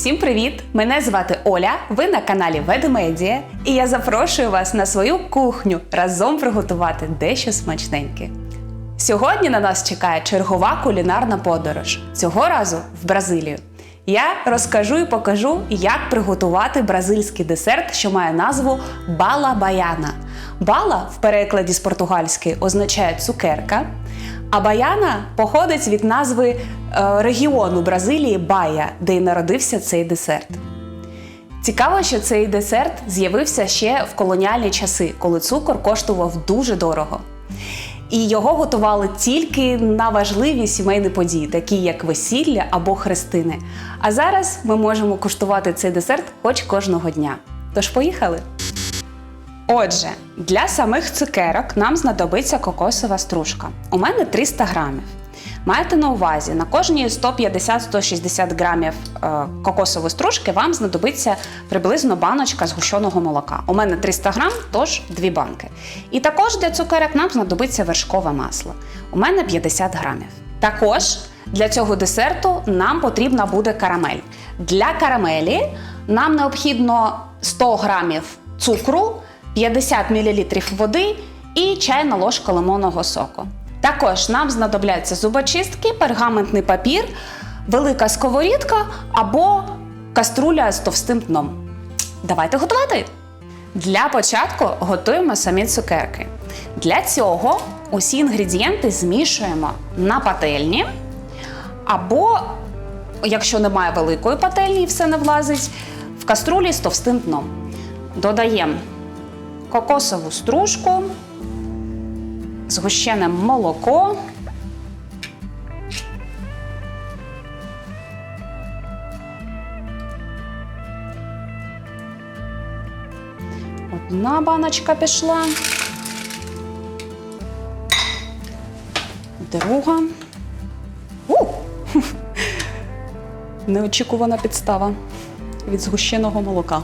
Всім привіт! Мене звати Оля. Ви на каналі Ведмедія, і я запрошую вас на свою кухню разом приготувати дещо смачненьке. Сьогодні на нас чекає чергова кулінарна подорож. Цього разу в Бразилію. Я розкажу і покажу, як приготувати бразильський десерт, що має назву бала баяна. Бала в перекладі з португальської означає цукерка, а баяна походить від назви е, регіону Бразилії Бая, де й народився цей десерт. Цікаво, що цей десерт з'явився ще в колоніальні часи, коли цукор коштував дуже дорого. І його готували тільки на важливі сімейні події, такі як весілля або хрестини. А зараз ми можемо куштувати цей десерт хоч кожного дня. Тож поїхали! Отже, для самих цукерок нам знадобиться кокосова стружка. У мене 300 грамів. Маєте на увазі, на кожні 150-160 грамів е, кокосової стружки вам знадобиться приблизно баночка згущеного молока. У мене 300 грам, тож 2 банки. І також для цукерок нам знадобиться вершкове масло. У мене 50 грамів. Також для цього десерту нам потрібна буде карамель. Для карамелі нам необхідно 100 грамів цукру, 50 мл води і чайна ложка лимонного соку. Також нам знадобляться зубочистки, пергаментний папір, велика сковорідка або каструля з товстим дном. Давайте готувати! Для початку готуємо самі цукерки. Для цього усі інгредієнти змішуємо на пательні, або, якщо немає великої пательні і все не влазить, в каструлі з товстим дном. Додаємо кокосову стружку, згущене молоко. Одна баночка пішла. Друга. У! Неочікувана підстава від згущеного молока.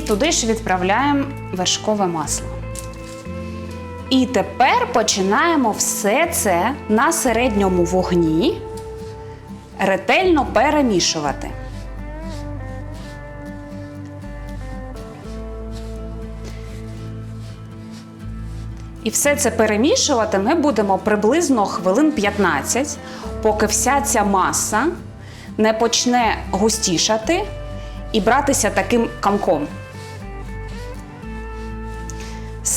І туди ж відправляємо вершкове масло. І тепер починаємо все це на середньому вогні ретельно перемішувати. І все це перемішувати ми будемо приблизно хвилин 15, поки вся ця маса не почне густішати і братися таким камком.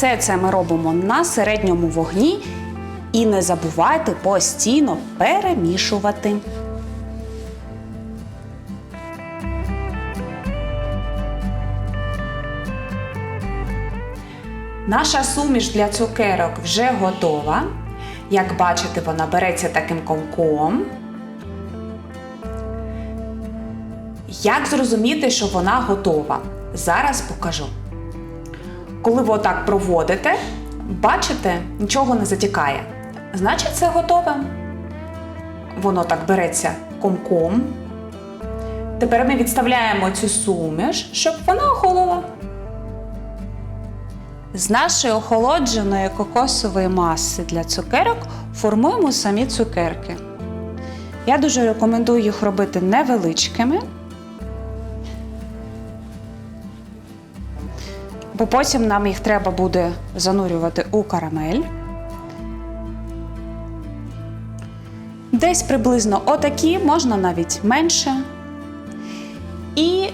Все це ми робимо на середньому вогні і не забувайте постійно перемішувати. Наша суміш для цукерок вже готова. Як бачите, вона береться таким комком. Як зрозуміти, що вона готова? Зараз покажу. Коли ви отак проводите, бачите, нічого не затікає. Значить, це готове. Воно так береться комком. Тепер ми відставляємо цю суміш, щоб вона охолола. З нашої охолодженої кокосової маси для цукерок формуємо самі цукерки. Я дуже рекомендую їх робити невеличкими. Бо потім нам їх треба буде занурювати у карамель. Десь приблизно отакі, можна навіть менше. І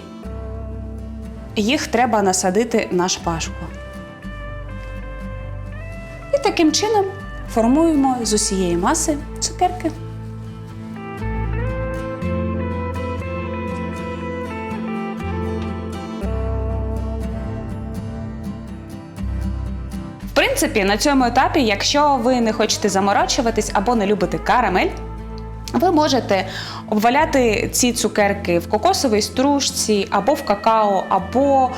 їх треба насадити на шпажку. І таким чином формуємо з усієї маси цукерки. Принципі, на цьому етапі, якщо ви не хочете заморачуватись або не любите карамель, ви можете обваляти ці цукерки в кокосовій стружці, або в какао, або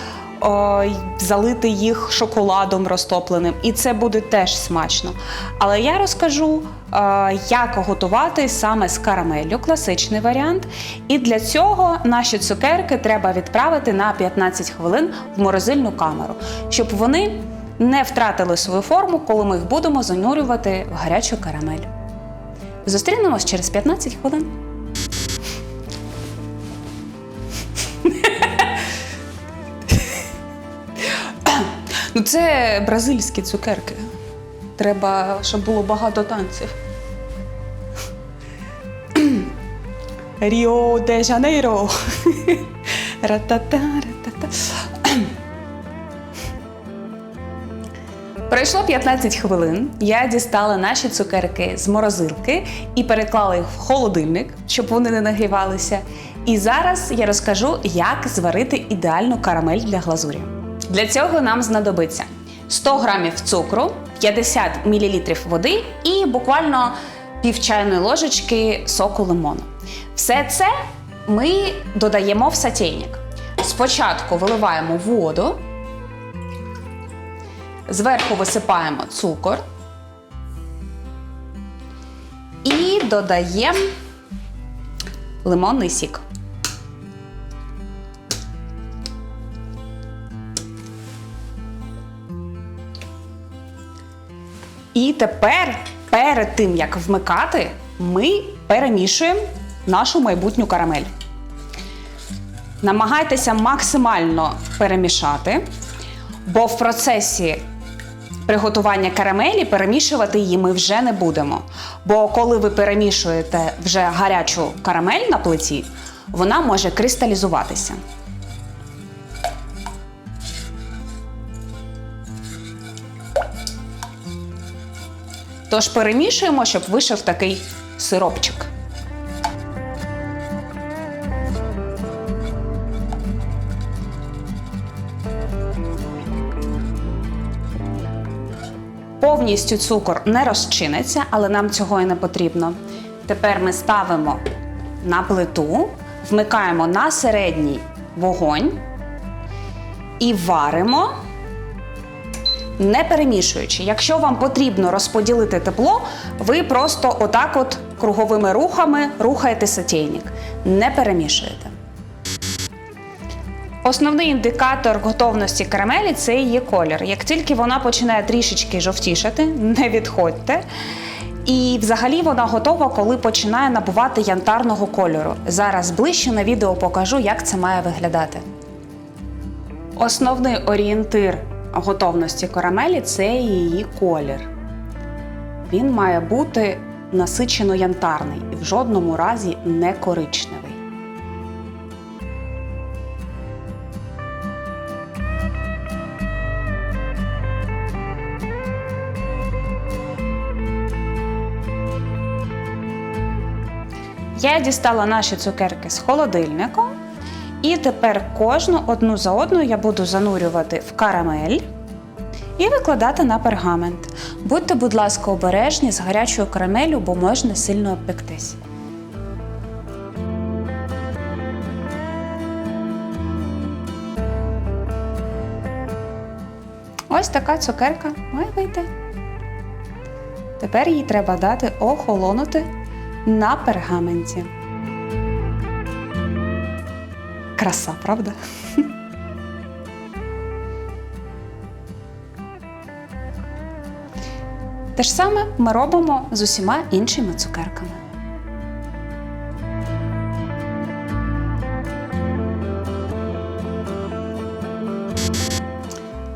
е, залити їх шоколадом розтопленим, і це буде теж смачно. Але я розкажу, е, як готувати саме з карамеллю, класичний варіант. І для цього наші цукерки треба відправити на 15 хвилин в морозильну камеру, щоб вони не втратили свою форму, коли ми їх будемо занурювати в гарячу карамель. Зустрінемось через 15 хвилин. Ну, це бразильські цукерки. Треба, щоб було багато танців. Ріо де Жанейро. Ратата, ратата. Пройшло 15 хвилин. Я дістала наші цукерки з морозилки і переклала їх в холодильник, щоб вони не нагрівалися. І зараз я розкажу, як зварити ідеальну карамель для глазурі. Для цього нам знадобиться 100 грамів цукру, 50 мл води і буквально пів чайної ложечки соку лимону. Все це ми додаємо в сотейник. Спочатку виливаємо воду, зверху висипаємо цукор і додаємо лимонний сік. І тепер, перед тим як вмикати, ми перемішуємо нашу майбутню карамель. Намагайтеся максимально перемішати, бо в процесі приготування карамелі перемішувати її ми вже не будемо. Бо коли ви перемішуєте вже гарячу карамель на плиті, вона може кристалізуватися. Тож перемішуємо, щоб вийшов такий сиропчик. Повністю цукор не розчиниться, але нам цього і не потрібно. Тепер ми ставимо на плиту, вмикаємо на середній вогонь і варимо не перемішуючи. Якщо вам потрібно розподілити тепло, ви просто отак от круговими рухами рухаєте сотейник. Не перемішуєте. Основний індикатор готовності карамелі це її колір. Як тільки вона починає трішечки жовтішати, не відходьте. І взагалі вона готова, коли починає набувати янтарного кольору. Зараз ближче на відео покажу, як це має виглядати. Основний орієнтир готовності карамелі це її колір. Він має бути насичено янтарний і в жодному разі не коричневий. Я дістала наші цукерки з холодильника. І тепер кожну одну за одною я буду занурювати в карамель і викладати на пергамент. Будьте, будь ласка, обережні з гарячою карамелю, бо можна сильно обпектись. Ось така цукерка має вийти. Тепер їй треба дати охолонути на пергаменті. Краса, правда? Те ж саме ми робимо з усіма іншими цукерками.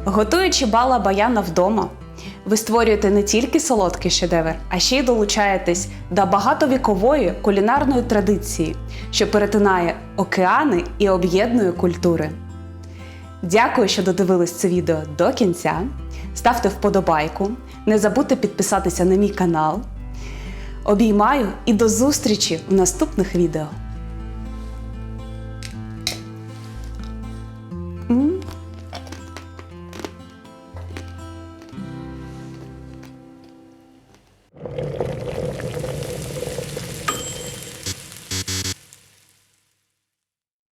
Готуючи бала баяна вдома, ви створюєте не тільки солодкий шедевр, а ще й долучаєтесь до багатовікової кулінарної традиції, що перетинає океани і об'єднує культури. Дякую, що додивились це відео до кінця. Ставте вподобайку, не забудьте підписатися на мій канал. Обіймаю і до зустрічі в наступних відео!